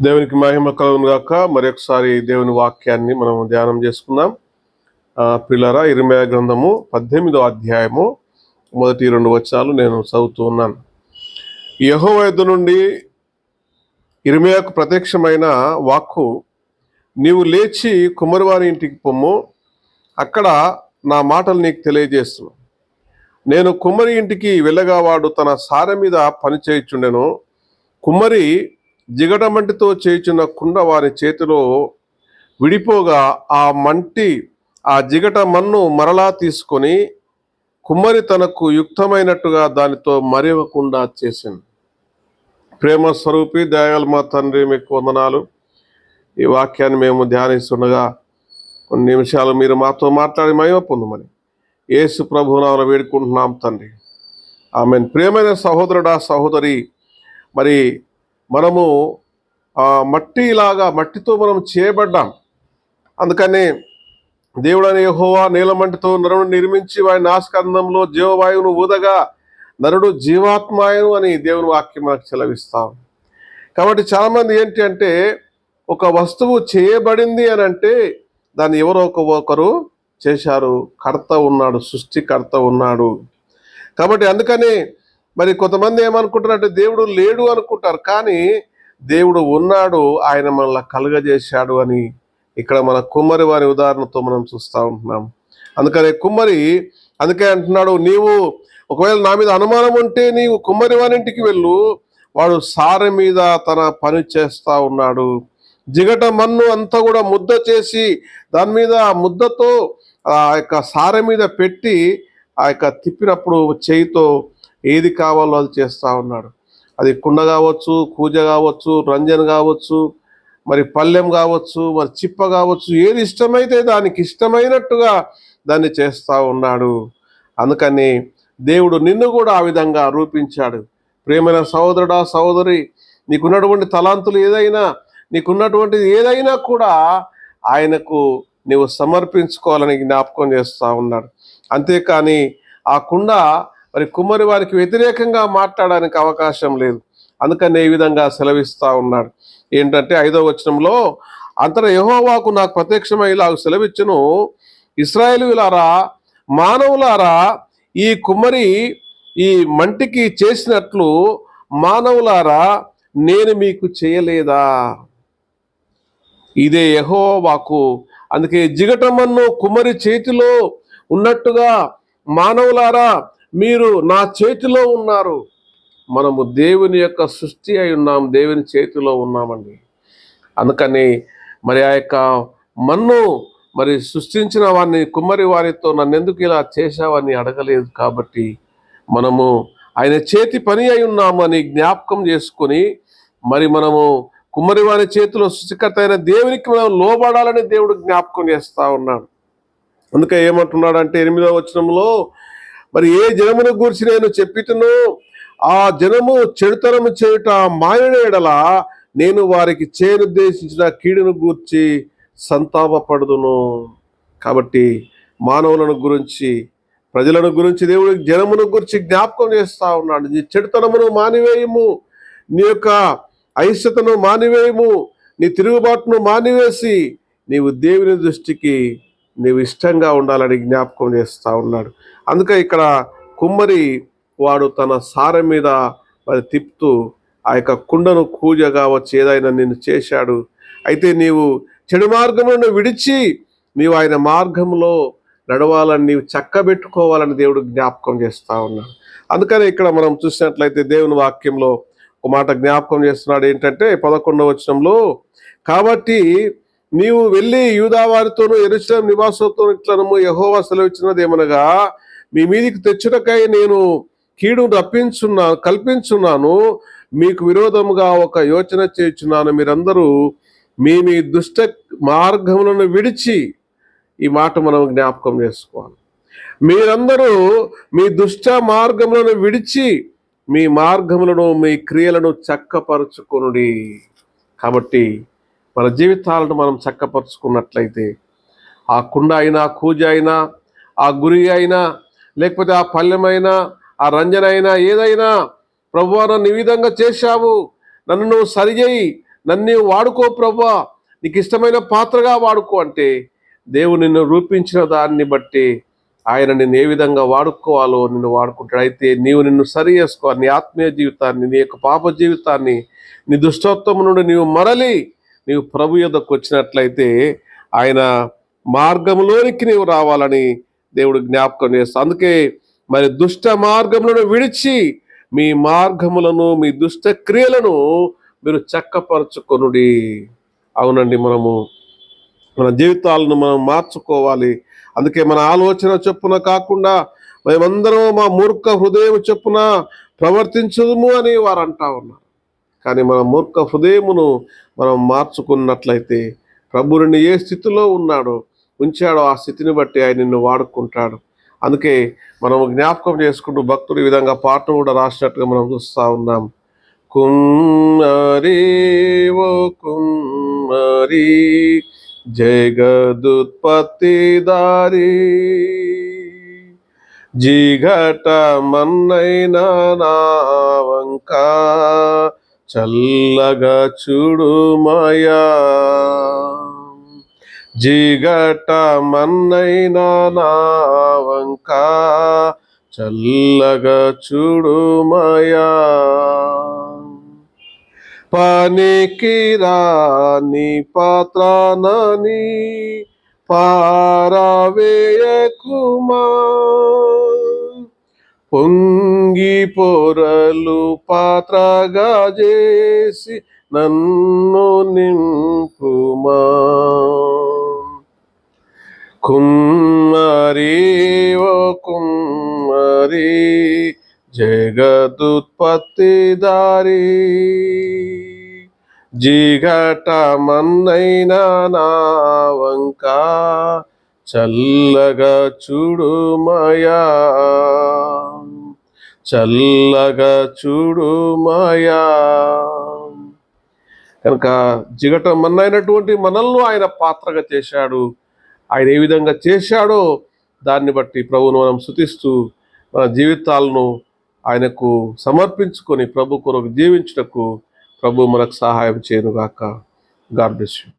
దేవునికి మహిమ కలుగును గాక. మరొకసారి దేవుని వాక్యాన్ని మనం ధ్యానం చేసుకుందాం. పిల్లర పిల్లరా ఇరిమయ గ్రంథము పద్దెనిమిదో అధ్యాయము మొదటి రెండు వచనాలు నేను చదువుతూ ఉన్నాను. యహో వైద్య నుండి ఇరిమయకు ప్రత్యక్షమైన వాక్కు నీవు లేచి కుమ్మరివారి ఇంటికి పొమ్ము అక్కడ నా మాటలు నీకు తెలియజేస్తు నేను కుమ్మరి ఇంటికి వెళ్ళగా వాడు తన సారె మీద పనిచేయుచుండెను కుమ్మరి జిగటమంటితో చేయుచున్న కుండ వారి చేతిలో విడిపోగా ఆ మంటి ఆ జిగట మన్ను మరలా తీసుకొని కుమ్మరి తనకు యుక్తమైనట్టుగా దానితో మరివకుండా చేసింది. ప్రేమ స్వరూపి దయాలు మా తండ్రి మీకు వందనాలు. ఈ వాక్యాన్ని మేము ధ్యానిస్తుండగా కొన్ని నిమిషాలు మీరు మాతో మాట్లాడి మహిమ పొందమని యేసు ప్రభునామను వేడుకుంటున్నాం తండ్రి. ఆమె ప్రేమైన సహోదరుడా సహోదరి మరి మనము మట్టి మట్టిలాగా మట్టితో మనం చేయబడ్డాం. అందుకని దేవుడు అనే యెహోవా నీలమంటితో నరుడు నిర్మించి వారి నాశకందంలో జీవవాయువును ఊదగా నరుడు జీవాత్మాయను అని దేవుని వాక్యం మనకు చెలవిస్తాం కాబట్టి చాలామంది ఏంటి అంటే ఒక వస్తువు చేయబడింది అని అంటే దాన్ని ఎవరో ఒక ఒకరు చేశారు. కర్త ఉన్నాడు సృష్టికర్త ఉన్నాడు. కాబట్టి అందుకని మరి కొంతమంది ఏమనుకుంటారంటే దేవుడు లేడు అనుకుంటారు. కానీ దేవుడు ఉన్నాడు ఆయన మనల్ని కలుగజేశాడు అని ఇక్కడ మన కుమ్మరి వారి ఉదాహరణతో మనం చూస్తూ ఉంటున్నాం. అందుకనే కుమ్మరి అందుకే అంటున్నాడు నీవు ఒకవేళ నా మీద అనుమానం ఉంటే నీవు కుమ్మరి వారి ఇంటికి వెళ్ళు. వాడు సారె మీద తన పని చేస్తా ఉన్నాడు. జిగట మన్ను అంతా కూడా ముద్ద చేసి దాని మీద ఆ ముద్దతో ఆ యొక్క సారె మీద పెట్టి ఆ యొక్క తిప్పినప్పుడు చేయితో ఏది కావాలో అది చేస్తూ ఉన్నాడు. అది కుండ కావచ్చు కూజ కావచ్చు రంజన్ కావచ్చు మరి పల్లెం కావచ్చు మరి చిప్ప కావచ్చు ఏది ఇష్టమైతే దానికి ఇష్టమైనట్టుగా దాన్ని చేస్తూ ఉన్నాడు. అందుకని దేవుడు నిన్ను కూడా ఆ విధంగా రూపించాడు. ప్రేమైన సహోదరుడా సహోదరి నీకున్నటువంటి తలాంతులు ఏదైనా నీకున్నటువంటిది ఏదైనా కూడా ఆయనకు నీవు సమర్పించుకోవాలని జ్ఞాపకం చేస్తూ ఉన్నాడు. అంతేకాని ఆ కుండ మరి కుమ్మరి వారికి వ్యతిరేకంగా మాట్లాడడానికి అవకాశం లేదు. అందుకని ఈ విధంగా సెలవిస్తా ఉన్నాడు. ఏంటంటే ఐదో వచనంలో అంతట యహోవాకు నాకు ప్రత్యక్షమై ఇలా సెలవిచ్చును. ఇస్రాయేలులారా మానవులారా ఈ కుమ్మరి ఈ మంటికి చేసినట్లు మానవులారా నేను మీకు చేయలేదా? ఇదే యహోవాకు. అందుకే జిగటమన్ను కుమ్మరి చేతిలో ఉన్నట్టుగా మానవులారా మీరు నా చేతిలో ఉన్నారు. మనము దేవుని యొక్క సృష్టి అయి ఉన్నాం దేవుని చేతిలో ఉన్నామండి. అందుకని మరి ఆ యొక్క మన్ను మరి సృష్టించిన వారిని కుమ్మరి వారితో నన్ను ఎందుకు ఇలా చేశావని అడగలేదు కాబట్టి మనము ఆయన చేతి పని అయి ఉన్నామని జ్ఞాపకం చేసుకొని మరి మనము కుమ్మరి వారి చేతిలో సృష్టికర్త అయిన దేవునికి మనం లోబడాలని దేవుడు జ్ఞాపకం చేస్తా ఉన్నాడు. అందుకే ఏమంటున్నాడు అంటే ఎనిమిదవ వచనంలో మరి ఏ జనమును గూర్చి నేను చెప్పితును ఆ జనము చెడుతనము చేయుట మాయనేడల నేను వారికి చేరుద్దేశించిన కీడును గూర్చి సంతాపపడుదును. కాబట్టి మానవులను గురించి ప్రజలను గురించి దేవుడు జనమును గురించి జ్ఞాపకం చేస్తూ ఉన్నాడు. నీ చెడుతనమును మానివేయము నీ యొక్క అయిష్టతను మానివేయము నీ తిరుగుబాటును మానివేసి నీవు దేవుని దృష్టికి నీవు ఇష్టంగా ఉండాలని జ్ఞాపకం చేస్తూ ఉన్నాడు. అందుకే ఇక్కడ కుమ్మరి వాడు తన సార మీద మరి తిప్పుతూ ఆ యొక్క కుండను కూజగా వచ్చి ఏదైనా నిన్ను చేశాడు. అయితే నీవు చెడు మార్గములను విడిచి నీవు ఆయన మార్గంలో నడవాలని నీవు చక్కబెట్టుకోవాలని దేవుడు జ్ఞాపకం చేస్తూ ఉన్నాడు. అందుకని ఇక్కడ మనం చూసినట్లయితే దేవుని వాక్యంలో ఒక మాట జ్ఞాపకం చేస్తున్నాడు. ఏంటంటే పదకొండవ వచనంలో కాబట్టి నీవు వెళ్ళి యూదావారితోనూ ఎరుచడం నివాసంతో ఇట్లనము యహోవా సెలవిచ్చినది ఏమనగా మీ మీదికి తెచ్చుటకై నేను కీడు రప్పించున్నా కల్పించున్నాను. మీకు విరోధముగా ఒక యోచన చేస్తున్నాను మీరందరూ మీ మీ దుష్ట మార్గములను విడిచి ఈ మాట మనం జ్ఞాపకం చేసుకోవాలి. మీరందరూ మీ దుష్ట మార్గములను విడిచి మీ మార్గములను మీ క్రియలను చక్కపరుచుకొనుడి. కాబట్టి మన జీవితాలను మనం చక్కపరుచుకున్నట్లయితే ఆ కుండ అయినా కూజ అయినా ఆ గురి అయినా లేకపోతే ఆ పల్లెమైనా ఆ రంజన అయినా ఏదైనా ప్రభువా నన్ను ఈ విధంగా చేశావు నన్ను నువ్వు సరిచేయి నన్ను వాడుకో ప్రభా నీకు ఇష్టమైన పాత్రగా వాడుకో అంటే దేవుడు నిన్ను రూపించిన దాన్ని బట్టి ఆయన నిన్ను ఏ విధంగా వాడుకోవాలో నిన్ను వాడుకుంటాడు. అయితే నీవు నిన్ను సరి చేసుకో నీ ఆత్మీయ జీవితాన్ని నీ యొక్క పాప జీవితాన్ని నీ దుష్టత్వం నుండి నీవు మరలి నీవు ప్రభు యొద్దకు వచ్చినట్లయితే ఆయన మార్గంలోనికి నీవు రావాలని దేవుడు జ్ఞాపకం చేస్తాడు అందుకే మరి దుష్ట మార్గములను విడిచి మీ మార్గములను మీ దుష్ట క్రియలను మీరు చక్కపరచుకొనుడి. అవునండి మనము మన జీవితాలను మనం మార్చుకోవాలి. అందుకే మన ఆలోచన చొప్పున కాకుండా మేమందరం మా మూర్ఖ హృదయం చొప్పున ప్రవర్తించదుము అని వారు అంటా ఉన్నారు. కానీ మన మూర్ఖ హృదయమును మనం మార్చుకున్నట్లయితే ప్రభుని ఏ స్థితిలో ఉన్నాడో ఉంచాడో ఆ స్థితిని బట్టి ఆయన నిన్ను వాడుకుంటాడు. అందుకే మనం జ్ఞాపకం చేసుకుంటూ భక్తులు ఈ విధంగా పాట కూడా రాసినట్టుగా మనం చూస్తూ ఉన్నాం. కుమ్మరి ఓ కుమ్మరి జగదుత్పత్తి దారి జిఘట మన్నైన నావంక చల్లగా చూడుమయా జిగట మన్నైన నావంక చల్లగా చూడుమయా పనికి రాని పాత్రానని పారవేయకుమా. పొంగి పొరలు పాత్రగా చేసి నన్ను నింపుమా. కుమ్మరి ఓ కుమ్మరి జగదుత్పత్తి దారి. జిఘట మన్నైన నావంక చల్లగా చూడుమయా చల్లగా చూడుమయా కనుక జిగట మన్నైనటువంటి మనల్ని ఆయన పాత్రగా చేశాడు. ఆయన ఏ విధంగా చేశాడో దాన్ని బట్టి ప్రభువును మనం శుతిస్తూ మన జీవితాలను ఆయనకు సమర్పించుకొని ప్రభు కొరకు జీవించుటకు ప్రభు మనకు సహాయం చేయనుగాక. God bless you.